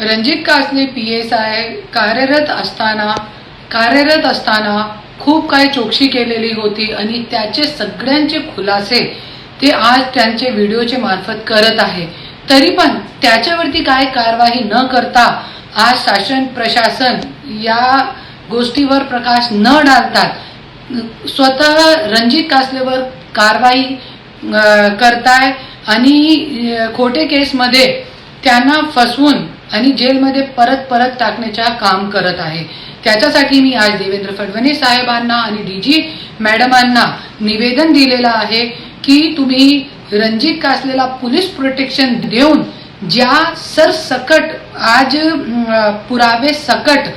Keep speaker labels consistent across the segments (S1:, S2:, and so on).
S1: Ranjit Kasle P S I कार्यरत असताना कार्यरत असताना खूप काही चौकशी केलेली होती आणि त्याचे सगळ्यांचे खुलासे ते आज त्यांचे व्हिडिओचे मार्फत करत आहे. तरी पण त्याच्यावरती काय कारवाई न करता आज शासन प्रशासन या गोष्टीवर प्रकाश न डालतात. स्वतः रणजित कासलेवर कारवाई करताय आणि खोटे केसमध्ये त्यांना फसवून आणि जेलमध्ये परत परत टाकण्याच्या काम करत आहे. त्याच्यासाठी मी आज देवेंद्र फडणवीस साहेबांना आणि डी जी मॅडमांना निवेदन दिलेलं आहे की तुम्ही रणजित कासलेला पोलीस प्रोटेक्शन देऊन ज्या सरसकट आज पुरावे सकट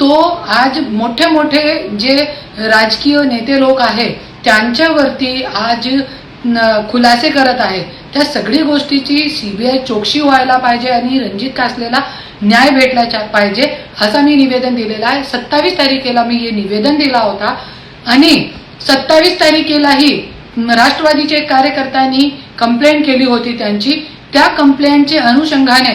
S1: तो आज मोठे मोठे जे राजकीय नेते लोक आहेत त्यांच्यावरती आज खुलासे करत आहे त्या सगळी गोष्टीची सीबीआय चौकशी व्हायला पाहिजे आणि रणजित कासलेला न्याय भेटला पाहिजे असं मी निवेदन दिलेलं आहे. सत्तावीस तारखेला मी हे निवेदन दिला होता. आणि सत्तावीस तारखेलाही राष्ट्रवादीचे कार्यकर्त्यांनी कंप्लेंट केली होती त्यांची. त्या कंप्लेंटचे अनुषंगाने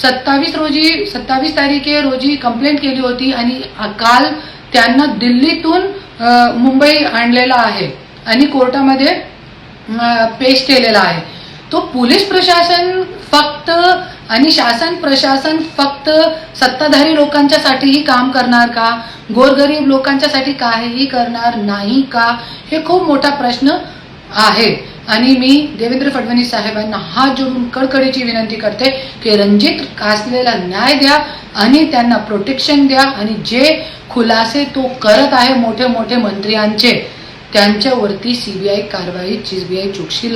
S1: सत्तावीस रोजी सत्तावीस तारखे रोजी कंप्लेंट केली होती आणि काल त्यांना दिल्लीतून मुंबई आणलेला आहे आणि कोर्टामध्ये पेश केलेला आहे. तो पोलीस प्रशासन फक्त आणि शासन प्रशासन फक्त सत्ताधारी लोकांच्यासाठीही काम करणार का? गोरगरीब लोकांच्यासाठी काहीही करणार नाही का? हे खूप मोठा प्रश्न आहे. आणि मी देवेंद्र फडणवीस साहेबांना हात जोडून कडकडीची विनंती करते की रणजित कासलेला न्याय द्या आणि त्यांना प्रोटेक्शन द्या आणि जे खुलासे तो करत आहे मोठे मोठे मंत्र्यांचे त्यांच्यावरती सीबीआय कारवाई सीबीआय चौकशी